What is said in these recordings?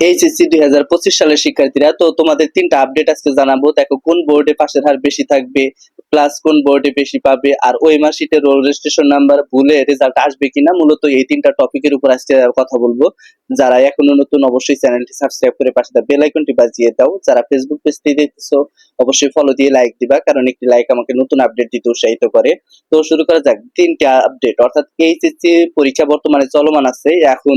HSC দুই হাজার পঁচিশ সালের শিক্ষার্থীরা, তো তোমাদের তিনটা আপডেট আজকে জানাব। দেখো, কোন বোর্ডে পাশের হার বেশি থাকবে প্লাস কোন বোর্ডে বেশি পাবে, আর ওই মার্কশিটের রোল রেজিস্ট্রেশন নাম্বার ভুলে রেজাল্ট আসবে কিনা, মূলত এই তিনটা টপিকের উপর আজকে কথা বলব। যারা এখনও নতুন, অবশ্যই চ্যানেলটি সাবস্ক্রাইব করে পাশে বেল আইকনটি বাজিয়ে দাও। যারা ফেসবুক পেজ থেকে দেখছ অবশ্যই ফলো দিয়ে লাইক দিবা, কারণ একটি লাইক আমাকে নতুন আপডেট দিতে উৎসাহিত করে। তো শুরু করা যাক, তিনটা আপডেট অর্থাৎ এইচএসসি পরীক্ষা বর্তমানে চলমান আছে। এখন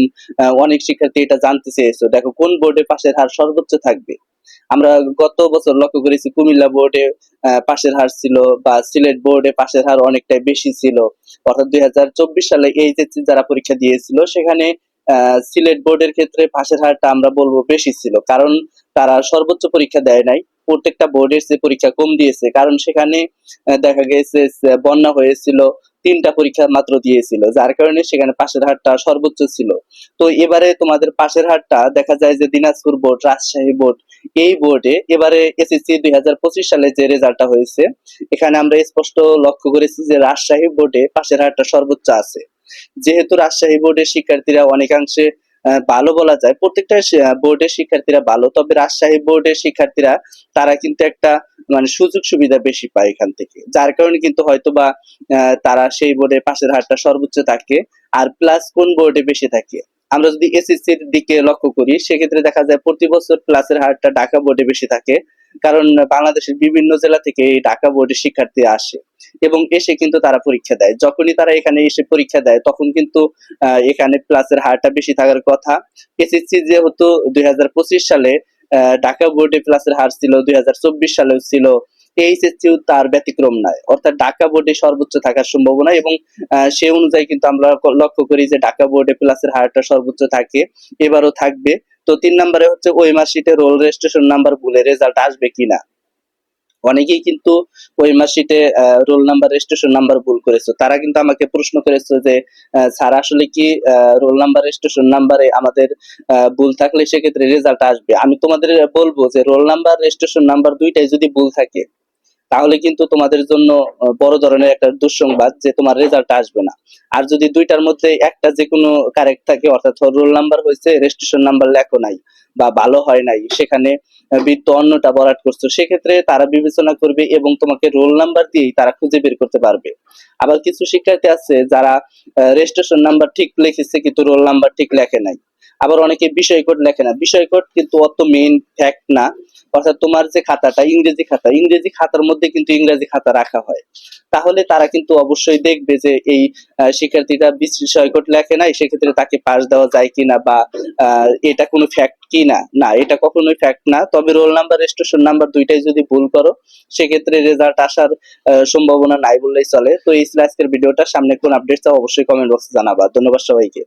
অনেক শিক্ষার্থী এটা জানতে চেয়েছো। দেখো কোন বোর্ডে পাশের হার সর্বোচ্চ থাকবে? আমরা গত বছর লক্ষ্য করেছি কুমিল্লা বোর্ডে পাশের হার ছিল বা সিলেট বোর্ডে পাশের হার অনেকটাই বেশি ছিল। অর্থাৎ দুই হাজার চব্বিশ সালে এইচএসসি যারা পরীক্ষা দিয়েছিল, সেখানে সিলেট বোর্ডের ক্ষেত্রে পাশের হারটা আমরা বলব বেশি ছিল। কারণ তারা সর্বোচ্চ পরীক্ষা দেয় নাই, প্রত্যেকটা বোর্ডের যে পরীক্ষা কম দিয়েছে। কারণ সেখানে দেখা গেছে বন্যা হয়েছিল তিনটা পরীক্ষা মাত্র দিয়েছিল, যার কারণে সেখানে পাশের হারটা সর্বোচ্চ ছিল। তো এবারে তোমাদের পাশের হারটা দেখা যায় যে দিনাজপুর বোর্ড, রাজশাহী বোর্ড, এই বোর্ডে এবারে এসএসসি দুই হাজার পঁচিশ সালে যে রেজাল্টটা হয়েছে, এখানে আমরা স্পষ্ট লক্ষ্য করেছি যে রাজশাহী বোর্ডে পাশের হারটা সর্বোচ্চ আছে। যেহেতু রাজশাহী বোর্ডের শিক্ষার্থীরা অনেকাংশে ভালো বলা যায়। প্রত্যেকটা বোর্ডের শিক্ষার্থীরা ভালো। তবে রাজশাহী বোর্ডের শিক্ষার্থীরা, তারা কিন্তু একটা মানে সুযোগ সুবিধা বেশি পায় এখান থেকে। যার কারণে কিন্তু হয়তো বা তারা সেই বোর্ডে পাশের হারটা সর্বোচ্চ থাকে, আর প্লাস কোন বোর্ডে বেশি থাকে? আমরা যদি এসএসসির দিকে লক্ষ্য করি, সেক্ষেত্রে দেখা যায় প্রতি বছর প্লাসের হারটা ঢাকা বোর্ডে বেশি থাকে। কারণ বাংলাদেশের বিভিন্ন জেলা থেকে এই ঢাকা বোর্ডের শিক্ষার্থী আসে। এবং এসে কিন্তু তারা পরীক্ষা দেয়। যখনই তারা এখানে এসে পরীক্ষা দেয়, তখন কিন্তু এখানে প্লাসের হারটা বেশি থাকার কথা। এসএসসি যেহেতু দুই সালে ঢাকা বোর্ডে প্লাসের হার ছিল, দুই সালেও ছিল। এইচএসসিও তার ব্যতিক্রম নয়। অর্থাৎ ঢাকা বোর্ডে সর্বোচ্চ থাকার সম্ভাবনা এবং সে অনুযায়ী কিন্তু আমরা লক্ষ্য করি যে ঢাকা বোর্ডে প্লাসের হারটা সর্বোচ্চ থাকে, এবারও থাকবে। তো তিন নম্বরে হচ্ছে ওই মার্কশিটে রোল রেজিস্ট্রেশন নাম্বার ভুলে রেজাল্ট আসবে কিনা। অনেকেই কিন্তু ওই মাসিতে রোল নাম্বার রেজিস্ট্রেশন নাম্বার ভুল করেছে। তারা কিন্তু আমাকে প্রশ্ন করেছে যে স্যার, আসলে কি রোল নাম্বার রেজিস্ট্রেশন নাম্বারে আমাদের ভুল থাকলে সেক্ষেত্রে রেজাল্ট আসবে? আমি তোমাদের বলব যে, রোল নাম্বার রেজিস্ট্রেশন নাম্বার দুইটাই যদি ভুল থাকে তাহলে কিন্তু তোমাদের জন্য বড় ধরনের একটা দুঃসংবাদ যে তোমার রেজাল্ট আসবে না। আর যদি দুইটার মধ্যে একটা যে কোনো কারেক্ট থাকে, অর্থাৎ রোল নাম্বার হয়েছে রেজিস্ট্রেশন নাম্বার লেখো নাই বা ভালো হয় নাই, সেখানে বৃত্ত অন্যটা বরাট করছ, সেক্ষেত্রে তারা বিবেচনা করবে এবং তোমাকে রোল নাম্বার দিয়েই তারা খুঁজে বের করতে পারবে। আবার কিছু শিক্ষার্থী আছে যারা রেজিস্ট্রেশন নাম্বার ঠিক লিখেছে কিন্তু রোল নাম্বার ঠিক লেখে নাই। আবার অনেকে বিষয় কোড লেখে না। বিষয় কোড কিন্তু অত মেইন ফ্যাক্ট না। অর্থাৎ তোমার যে খাতাটা, ইংরেজি খাতা, ইংরেজি খাতার মধ্যে কিন্তু ইংরেজি খাতা রাখা হয়। তাহলে তারা কিন্তু অবশ্যই দেখবে যে এই শিক্ষার্থীটা বিষয় কোড লেখে নাই, সেক্ষেত্রে তাকে পাস দেওয়া যায় কিনা বা এটা কোনো ফ্যাক্ট কিনা? না, এটা কখনোই ফ্যাক্ট না। তবে রোল নাম্বার রেজিস্ট্রেশন নাম্বার দুইটাই যদি ভুল করো, সেক্ষেত্রে রেজাল্ট আসার সম্ভাবনা নাই বললেই চলে। তো এই আজকের ভিডিওটা। সামনে কোন আপডেট চাও অবশ্যই কমেন্ট বক্সে জানাবা। ধন্যবাদ সবাইকে।